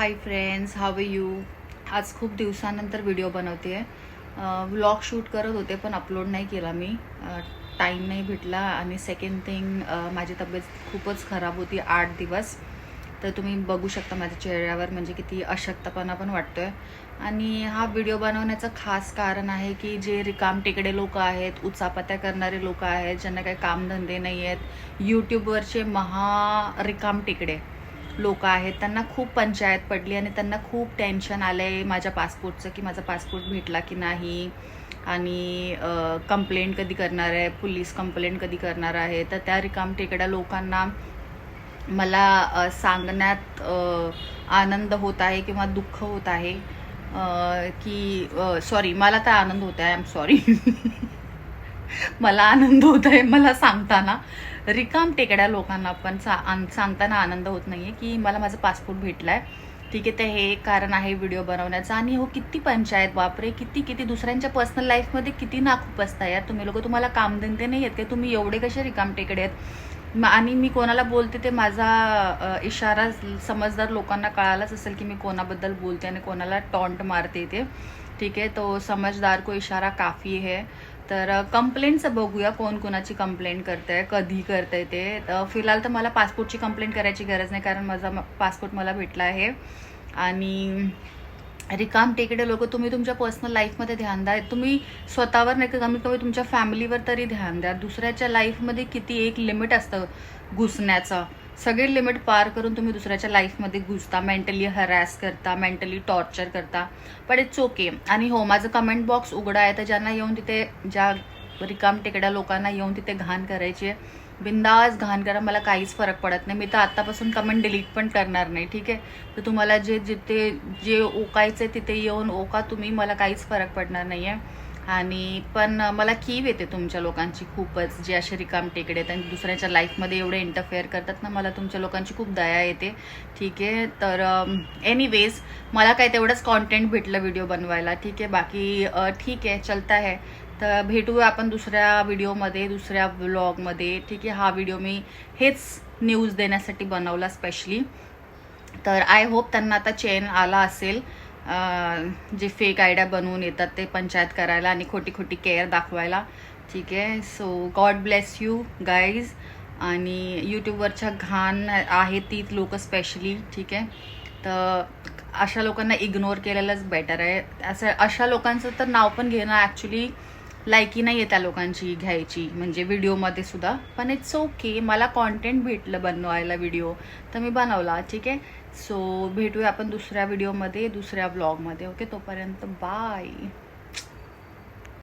Hi friends how you आज खूप दिवसानंतर व्हिडिओ बनवते आहे व्लॉग शूट करत होते पण अपलोड नाही केला मी. टाईम नाही भेटला आणि सेकंड थिंग माझी तब्येत खूपच खराब होती आठ दिवस. तर तुम्ही बघू शकता माझ्या चेहऱ्यावर म्हणजे किती अशक्तपणा पण वाटतोय. आणि हा व्हिडिओ बनवण्याचं खास कारण आहे की जे रिकाम टेकडे लोक आहेत उचापत्या करणारे लोक आहेत ज्यांना काही कामधंदे नाही आहेत यूट्यूबवरचे महा रिकाम टेकडे. लोक आहेत त्यांना खूप पंचायत पडली आणि त्यांना खूप टेन्शन आलं आहे माझ्या पासपोर्टचं की माझा पासपोर्ट भेटला की नाही. आणि कंप्लेंट कधी करणार आहे पोलीस कंप्लेंट कधी करणार आहे. तर त्या रिकाम टेकड्या लोकांना मला सांगण्यात आनंद होत आहे किंवा दुःख होत आहे की सॉरी मला तर आनंद होत आहे आय एम सॉरी मला आनंद होत आहे मला सांगताना. रिकाम टेकड्या लोकांना पण सा सांगताना आनंद होत नाही आहे की मला माझा पासपोर्ट भेटला आहे ठीक आहे ते हे एक कारण आहे व्हिडिओ बनवण्याचं. आणि हो किती पंचायत बापरे किती किती दुसऱ्यांच्या पर्सनल लाईफमध्ये किती नाखूप असता यार. तुम्ही लोक तुम्हाला कामधंदे नाही आहेत का? तुम्ही एवढे कसे रिकाम टेकडे आहेत? आणि मी कोणाला बोलते ते माझा इशारा समजदार लोकांना कळालाच असेल की मी कोणाबद्दल बोलते आणि कोणाला टॉन्ट मारते ते. ठीक आहे तो समजदार को इशारा काफी है. तर कंप्लेंटचं बघूया कोण कोणाची कंप्लेंट करतंय कधी करतंय ते. तर फिलहाल तर मला पासपोर्टची कंप्लेंट करायची गरज नाही कारण माझा पासपोर्ट मला भेटला आहे. आणि रिकाम टेकडे लोक तुम्ही तुमच्या पर्सनल लाईफमध्ये ध्यान द्या. तुम्ही स्वतःवर नाही का कमीत कमी तुमच्या फॅमिलीवर तरी ध्यान द्या. दुसऱ्याच्या लाईफमध्ये किती एक लिमिट असतं घुसण्याचं. सगळे लिमिट पार करून तुम्ही दुसऱ्याच्या लाईफमध्ये घुसता मेंटली हरॅस करता मेंटली टॉर्चर करता. पण इट्स ओके आणि हो माझं कमेंट बॉक्स उघडा आहे तर ज्यांना येऊन तिथे ज्या रिकाम टेकड्या लोकांना येऊन तिथे घाण करायची आहे बिंदास घाण करा मला काहीच फरक पडत नाही. मी तर आत्तापासून कमेंट डिलीट पण करणार नाही ठीक आहे? तर तुम्हाला जे जिथे जे ओकायचे तिथे येऊन ओका तुम्ही मला काहीच फरक पडणार नाही आहे आणि पण मला कीव येते तुमच्या लोकांची खूपच जे असे रिकाम टेकडे आहेत आणि दुसऱ्याच्या लाईफमध्ये एवढे इंटरफेअर करतात ना मला तुमच्या लोकांची खूप दया येते. ठीक आहे तर एनिवेज मला काय तेवढंच कॉन्टेंट भेटलं व्हिडिओ बनवायला. ठीक आहे बाकी ठीक आहे चलता आहे तर भेटूया आपण दुसऱ्या व्हिडिओमध्ये दुसऱ्या व्लॉगमध्ये ठीक आहे हा व्हिडिओ मी हेच न्यूज देण्यासाठी बनवला स्पेशली तर आय होप त्यांना आता चेन आला असेल. जे फेक आयडिया बनवून येतात ते पंचायत करायला आणि खोटी खोटी केअर दाखवायला. ठीक आहे? So God bless you guys आणि यूट्यूबवरच्या घाण आहे ती लोक स्पेशली ठीक आहे? तर अशा लोकांना इग्नोर केलेलंच बेटर आहे. असं अशा लोकांचं तर नाव पण घेणं ॲक्च्युली लायकी नाही आहे त्या लोकांची घ्यायची म्हणजे व्हिडिओमध्ये सुद्धा. पण इट्स ओके मला कॉन्टेंट भेटलं बनवायला व्हिडिओ तर मी बनवला ठीक आहे? सो भेटूया आपण दुसऱ्या व्हिडिओमध्ये दुसऱ्या ब्लॉगमध्ये ओके तोपर्यंत बाय